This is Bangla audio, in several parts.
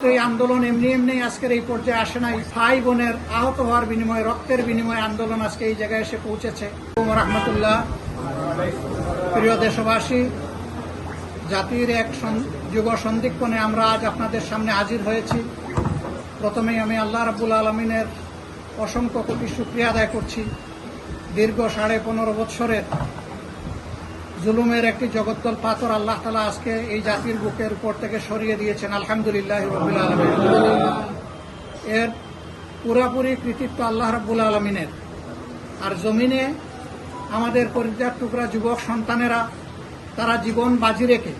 এই আন্দোলন এমনি এমনি আজকের এই পর্যায়ে আসে নাই ভাই বোনের আহত হওয়ার বিনিময়ে, রক্তের বিনিময়ে আন্দোলন আজকে এই জায়গায় এসে পৌঁছেছে। রহমতুল্লাহ। প্রিয় দেশবাসী, জাতির এক যুব সন্ধিক্ষণে আমরা আজ আপনাদের সামনে হাজির হয়েছি। প্রথমেই আমি আল্লাহ রাবুল আলমিনের অসংখ্য কোটি সুক্রিয়া আদায় করছি। দীর্ঘ সাড়ে পনেরো বৎসরের জুলুমের একটি জগদ্দল পাথর আল্লাহ তালা আজকে এই জাতির বুকের উপর থেকে সরিয়ে দিয়েছেন। আলহামদুলিল্লাহ এর পুরাপুরি কৃতিত্ব আল্লাহ রাবুল আলমিনের। আর জমিনে আমাদের পরিত্যাগ টুকরা যুবক, সন্তানেরা, তারা জীবন বাজি রেখে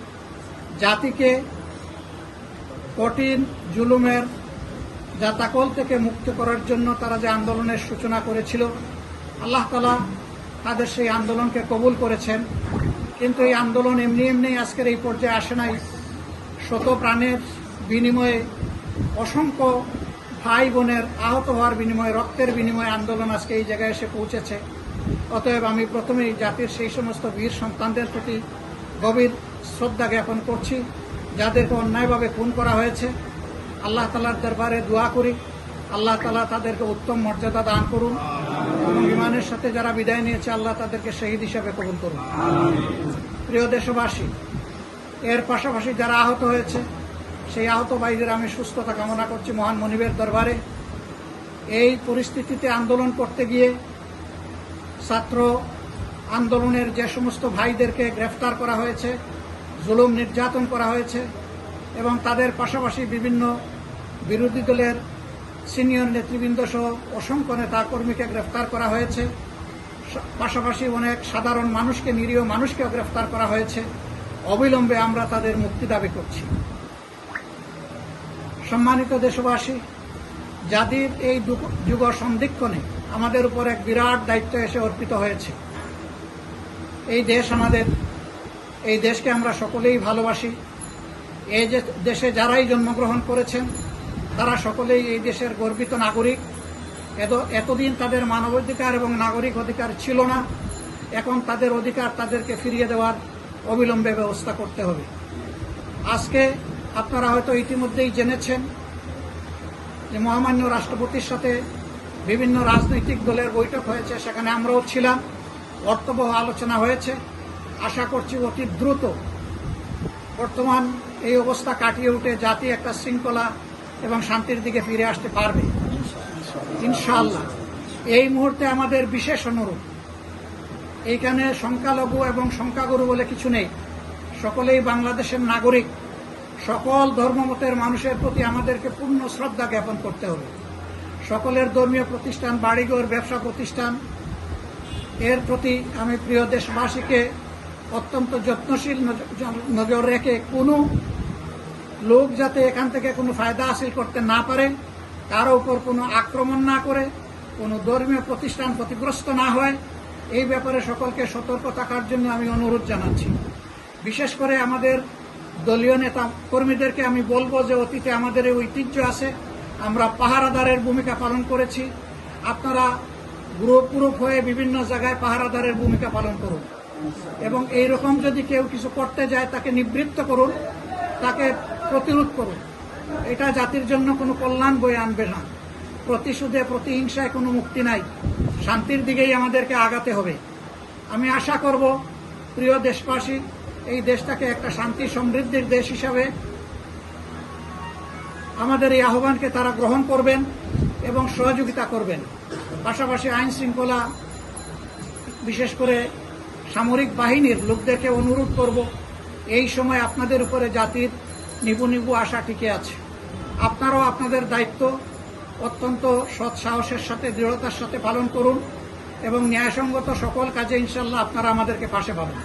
জাতিকে কঠিন জুলুমের জাতাকল থেকে মুক্ত করার জন্য তারা যে আন্দোলনের সূচনা করেছিল, আল্লাহ তালা তাদের সেই আন্দোলনকে কবুল করেছেন। কিন্তু এই আন্দোলন এমনি এমনি আজকের এই পর্যায়ে আসে নাই। শত প্রাণের বিনিময়ে অসংখ্য ভাই বোনের আহত হওয়ার বিনিময়ে, রক্তের বিনিময়ে আন্দোলন আজকে এই জায়গায় এসে পৌঁছেছে। অতএব আমি প্রথমেই জাতির সেই সমস্ত বীর সন্তানদের প্রতি গভীর শ্রদ্ধা জ্ঞাপন করছি, যাদেরকে অন্যায়ভাবে খুন করা হয়েছে। আল্লাহ তালার দরবারে দোয়া করি। আল্লাহ তালা তাদেরকে উত্তম মর্যাদা দান করুন। ইমানের সাথে যারা বিদায় নিয়েছে, আল্লাহ তাদেরকে শহীদ হিসাবে কবুল করুন। প্রিয় দেশবাসী, এর পাশাপাশি যারা আহত হয়েছে, সেই আহত ভাইদের আমি সুস্থতা কামনা করছি মহান মনিবের দরবারে। এই পরিস্থিতিতে আন্দোলন করতে গিয়ে ছাত্র আন্দোলনের যে সমস্ত ভাইদেরকে গ্রেফতার করা হয়েছে, জুলুম নির্যাতন করা হয়েছে, এবং তাদের পাশাপাশি বিভিন্ন বিরোধী দলের সিনিয়র নেতৃবৃন্দ সহ অসংখ্য নেতা কর্মীকে গ্রেফতার করা হয়েছে। পাশাপাশি অনেক সাধারণ মানুষকে, নিরীহ মানুষকেও গ্রেফতার করা হয়েছে। অবিলম্বে আমরা তাদের মুক্তি দাবি করছি। সম্মানিত দেশবাসী যাদের এই যুগ সন্ধিক্ষণে আমাদের উপর এক বিরাট দায়িত্ব এসে অর্পিত হয়েছে। এই দেশ আমাদের, এই দেশকে আমরা সকলেই ভালোবাসি। এই যে দেশে যারাই জন্মগ্রহণ করেছেন তারা সকলেই এই দেশের গর্বিত নাগরিক। এত, এতদিন তাদের মানবাধিকার এবং নাগরিক অধিকার ছিল না। এখন তাদের অধিকার তাদেরকে ফিরিয়ে দেওয়ার অবিলম্বে ব্যবস্থা করতে হবে। আজকে আপনারা হয়তো ইতিমধ্যেই জেনেছেন যে মহামান্য রাষ্ট্রপতির সাথে বিভিন্ন রাজনৈতিক দলের বৈঠক হয়েছে, সেখানে আমরাও ছিলাম, অর্থবহ আলোচনা হয়েছে। আশা করছি অতি দ্রুত বর্তমান এই অবস্থা কাটিয়ে উঠে জাতি একটা শৃঙ্খলা এবং শান্তির দিকে ফিরে আসতে পারবে। ইনশাআল্লাহ। এই মুহূর্তে আমাদের বিশেষ অনুরোধ। এইখানে সংখ্যালঘু এবং সংখ্যাগুরু বলে কিছু নেই। সকলেই বাংলাদেশের নাগরিক। সকল ধর্মমতের মানুষের প্রতি আমাদেরকে পূর্ণ শ্রদ্ধা জ্ঞাপন করতে হবে। সকলের ধর্মীয় প্রতিষ্ঠান, বাড়িঘর, ব্যবসা প্রতিষ্ঠান, এর প্রতি আমি প্রিয় দেশবাসীকে অত্যন্ত যত্নশীল নজ- নজর রেখে কোনো লোক যাতে এখান থেকে কোনো ফায়দা হাসিল করতে না পারে, কারও উপর কোনো আক্রমণ না করে, কোনো ধর্মীয় প্রতিষ্ঠান ক্ষতিগ্রস্ত না হয়, এই ব্যাপারে সকলকে সতর্ক থাকার জন্য আমি অনুরোধ জানাচ্ছি। বিশেষ করে আমাদের দলীয় নেতা কর্মীদেরকে আমি বলব যে অতীতে আমাদের এই ঐতিহ্য আছে, আমরা পাহারাদারের ভূমিকা পালন করেছি। আপনারা গ্রুপ গ্রুপ হয়ে বিভিন্ন জায়গায় পাহারাদারের ভূমিকা পালন করুন। এবং এই রকম যদি কেউ কিছু করতে যায়, তাকে নিবৃত্ত করুন, তাকে প্রতিরোধ করুন। এটা জাতির জন্য কোনো কল্যাণ বয়ে আনবে না। প্রতিশোধে, প্রতিহিংসায় কোনো মুক্তি নাই। শান্তির দিকেই আমাদেরকে আগাতে হবে। আমি আশা করব, প্রিয় দেশবাসী, এই দেশটাকে একটা শান্তি সমৃদ্ধির দেশ হিসাবে আমাদের এই আহ্বানকে তারা গ্রহণ করবেন এবং সহযোগিতা করবেন। পাশাপাশি আইন শৃঙ্খলা, বিশেষ করে সামরিক বাহিনীর লোকদেরকে অনুরোধ করব, এই সময় আপনাদের উপরে জাতির নিবু নিবু আশা টিকে আছে। আপনারাও আপনাদের দায়িত্ব অত্যন্ত সৎ সাহসের সাথে, দৃঢ়তার সাথে পালন করুন এবং ন্যায়সঙ্গত সকল কাজে ইনশাল্লাহ আপনারা আমাদেরকে পাশে পাবেন।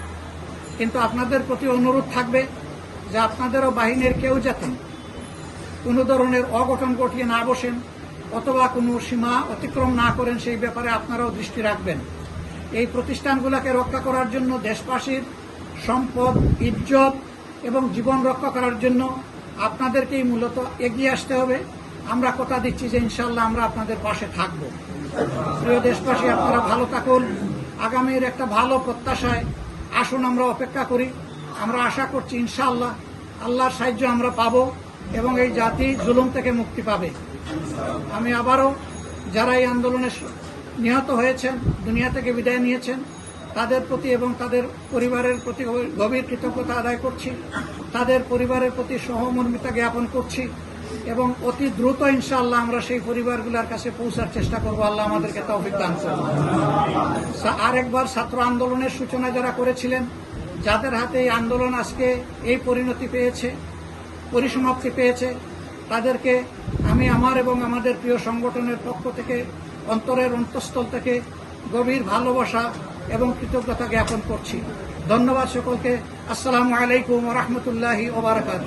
কিন্তু আপনাদের প্রতি অনুরোধ থাকবে যে আপনাদেরও বাহিনীর কেউ যাতে কোনো ধরনের অঘটন ঘটিয়ে না বসেন অথবা কোনো সীমা অতিক্রম না করেন, সেই ব্যাপারে আপনারাও দৃষ্টি রাখবেন। এই প্রতিষ্ঠানগুলোকে রক্ষা করার জন্য দেশবাসীর সম্পদ, ইজ্জত এবং জীবন রক্ষা করার জন্য আপনাদেরকেই মূলত এগিয়ে আসতে হবে। আমরা কথা দিচ্ছি যে ইনশাল্লাহ আমরা আপনাদের পাশে থাকব। প্রিয় দেশবাসী, আপনারা ভালো থাকুন। আগামীর একটা ভালো প্রত্যাশায় আসুন, আমরা অপেক্ষা করি। আমরা আশা করছি ইনশাআল্লাহ আল্লাহর সাহায্য আমরা পাবো এবং এই জাতি জুলুম থেকে মুক্তি পাবে। আমি আবারও যারা এই আন্দোলনে নিহত হয়েছেন, দুনিয়া থেকে বিদায় নিয়েছেন তাদের প্রতি এবং তাদের পরিবারের প্রতি গভীর কৃতজ্ঞতা আদায় করছি। তাদের পরিবারের প্রতি সহমর্মিতা জ্ঞাপন করছি এবং অতি দ্রুত ইনশাআল্লাহ আমরা সেই পরিবারগুলোর কাছে পৌঁছার চেষ্টা করব। আল্লাহ আমাদেরকে করুন। সা- আরেকবার ছাত্র আন্দোলনের সূচনা যারা করেছিলেন, যাদের হাতে এই আন্দোলন আজকে এই পরিণতি পেয়েছে, পরিসমাপ্তি পেয়েছে, তাদেরকে আমি আমার এবং আমাদের প্রিয় সংগঠনের পক্ষ থেকে, অন্তরের অন্তঃস্থল থেকে গভীর ভালোবাসা এবং কৃতজ্ঞতা জ্ঞাপন করছি। ধন্যবাদ সকলকে। আসসালামু আলাইকুম রহমতুল্লাহি ওবরাকাত